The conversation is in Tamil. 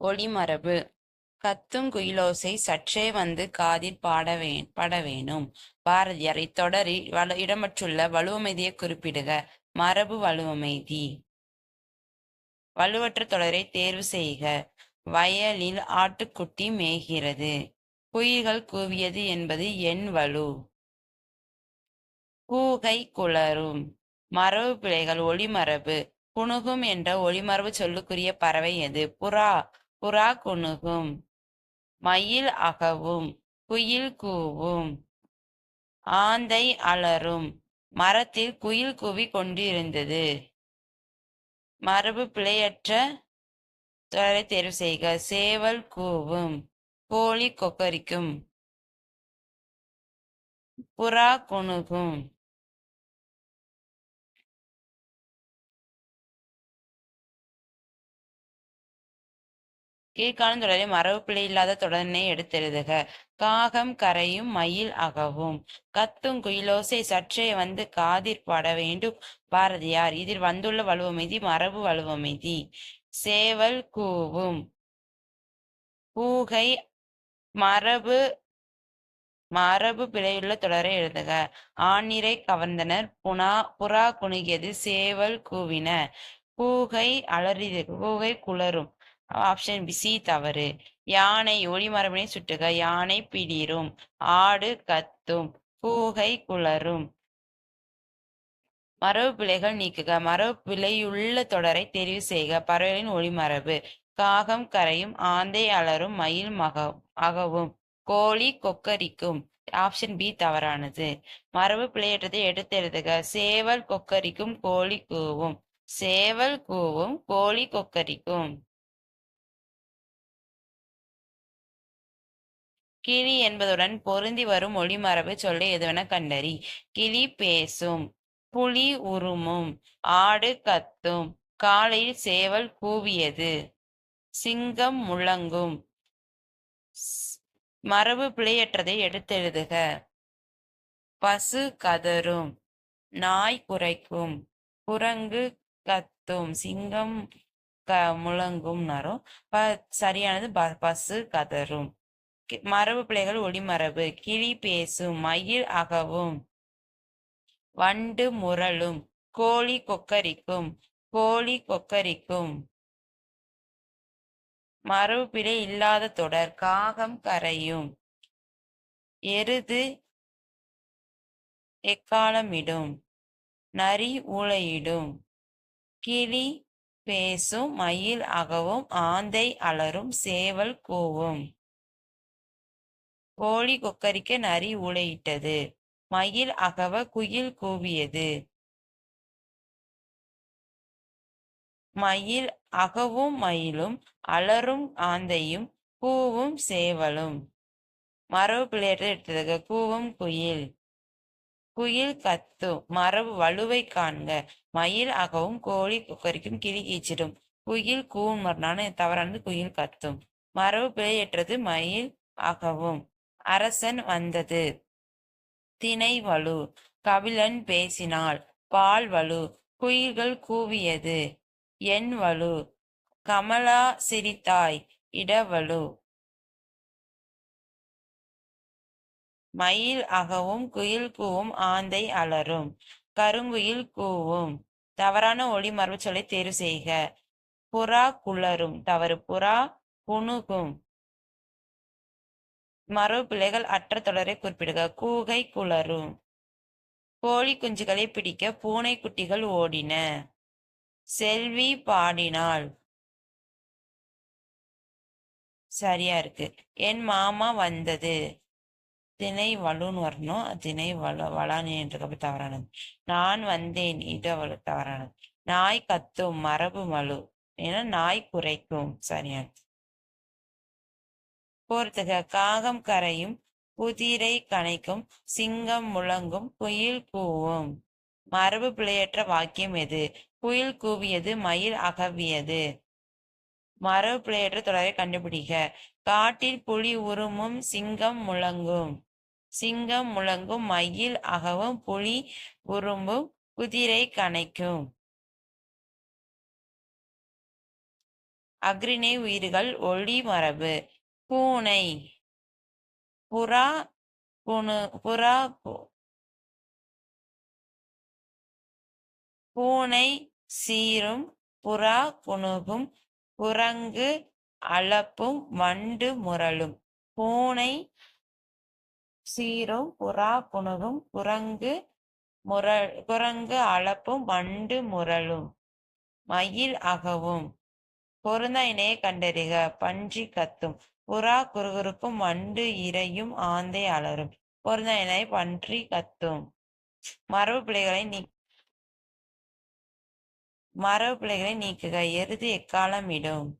ஒளிமரபு. கத்தும் குயிலோசை சற்றே வந்து காதில் பாட படவேணும் வேணும் பாரதியார் இத்தொடரில் வள இடம்பெற்றுள்ள வலுவமைதியை குறிப்பிடுக. மரபு வலுவமைதி. வலுவற்ற தொடரை தேர்வு செய்க. வயலில் ஆட்டுக்குட்டி மேய்கிறது. குயில்கள் கூவியது என்பது என் வலு. கூகை குளரும். மரபு பிழைகள் ஒளிமரபு. குணுகும் என்ற ஒளிமரபு சொல்லுக்குரிய பறவை எது? புறா. புறா குணுகும் மயில் அகவும் குயில் கூவும். ஆந்தை அலறும் மரத்தில் குயில் கூவி கொண்டிருந்தது. மரபு பிழையற்ற தொடரை தேர்வு செய்க. சேவல் கூவும். கோழி கொக்கரிக்கும். புறா குணுகும். கீழ்காணும் தொடரை மரபு பிழை இல்லாத தொடரினை எடுத்தெழுதுக. காகம் கரையும் மயில் அகவும். கத்தும் குயிலோசை சற்றே வந்து காதிர் பட வேண்டும். பாரதியார் இதில் வந்துள்ள வலுவமைதி மரபு வலுவமைதி. சேவல் கூவும். பூகை மரபு மரபு பிழையுள்ள தொடரை எழுதுக. ஆணிரை கவர்ந்தனர். புனா புறா குணுகியது சேவல் கூவின. பூகை அலறியது பூகை குளரும். ஆப்ஷன் பி சி தவறு. யானை ஒளிமரபினை சுட்டுக யானை பிடிரும். ஆடு கத்தும் பூகை குளரும். மரபு பிழைகள் நீக்குக மரபு பிழையுள்ள தொடரை தெரிவு செய்க. பறவைகளின் ஒளிமரபு காகம் கரையும் ஆந்தை அலரும் மயில் மக அகவும். கோழி கொக்கரிக்கும். ஆப்ஷன் பி தவறானது. மரபு பிழையற்றதை எடுத்தெழுதுக சேவல் கொக்கரிக்கும் கோழி கூவும். சேவல் கூவும் கோழி கொக்கரிக்கும். கிளி என்பதுடன் பொருந்தி வரும் ஒளிமரபு சொல்லை எதுவென கண்டறி. கிளி பேசும் புலி உருமும் ஆடு கத்தும் காலையில் சேவல் கூவியது சிங்கம் முழங்கும் மரபு பிழையற்றதை எடுத்தெழுதுக. பசு கதரும் நாய் குறைக்கும் குரங்கு கத்தும் சிங்கம் க முழங்கும் நரும் ப சரியானது ப பசு கதரும் மரபு பிள்ளைகள் ஒளிமரபு கிளி பேசும் மயில் அகவும். வண்டு முரளும் கோழி கொக்கரிக்கும் கோழி கொக்கரிக்கும். மரபு பிழை இல்லாத தொடர் காகம் கரையும். எருது எக்காலமிடும் நரி ஊளையிடும் கிளி பேசும் மயில் அகவும் ஆந்தை அலரும் சேவல் கூவும். கோழி கொக்கரிக்க நரி ஊளையிட்டது. மயில் அகவ குயில் கூவியது. மயில் அகவும் மயிலும் அலரும் ஆந்தையும் கூவும் சேவலும். மரபு பிள்ளையற்ற எடுத்ததுக கூவும் குயில். குயில் கத்தும் மரபு வலுவை காண்க. மயில் அகவும் கோழி கொக்கரிக்கும் கிளி கீச்சிடும். குயில் கூவும் மறுநாள் தவறானது குயில் கத்தும். மரபு பிழையற்றது மயில் அகவும். அரசன் வந்தது. தினை வலு கபிலன் பேசினாள். பால் வலு குயில்கள் கூவியது. என் வலு கமலா சிரித்தாய். இடவலு. மயில் அகவும் குயில் கூவும் ஆந்தை அலரும். கருங்குயில் கூவும். தவறான ஒளி மரபு சொல்லை தேர்வு செய்க. புறா குளரும். தவறு புறா குணுகும் மரபு பிள்ளைகள் அற்ற தொடரை குறிப்பிடுக. கூகை குளரும் கோழி குஞ்சுகளை பிடிக்க பூனை குட்டிகள் ஓடின. செல்வி பாடினாள். சரியா இருக்கு. என் மாமா வந்தது. திணை வலுன்னு வரணும் திணை வள வளானி என்று தவறானது. நான் வந்தேன். இது அவளு தவறானது. நாய் கத்தும். மரபு மலு. ஏன்னா நாய் குறைக்கும். சரியானது போர்த்துக காகம் கரையும் குதிரை கணைக்கும் சிங்கம் முழங்கும் குயில் கூவும். மரபு பிழையற்ற வாக்கியம் எது? குயில் கூவியது மயில் அகவியது. மரபு பிழையற்ற தொடரை கண்டுபிடிக்க காட்டில் புலி உருமும் சிங்கம் முழங்கும். சிங்கம் முழங்கும் மயில் அகவும் புலி உரும்பும் குதிரை கணைக்கும். அக்ரிணை உயிர்கள் ஒளி மரபு. பூனை. புறா புனு புறா பூனை சீரும் புறா புனுகும் குரங்கு அளப்பும் வண்டு முரளும். பூனை சீரும் புறா குணுகும் குரங்கு முர குரங்கு அளப்பும் வண்டு முரளும். மயில் அகவும். பொருந்தா இணையை கண்டறிக பன்றி கத்தும். புறா குறுகுறுக்கும் வண்டு இரையும் ஆந்தை அலரும். பொருந்தனை பன்றி கத்தும். மரபு பிள்ளைகளை நீ மரபு பிள்ளைகளை நீக்குக. எருது எக்காலம் இடும்?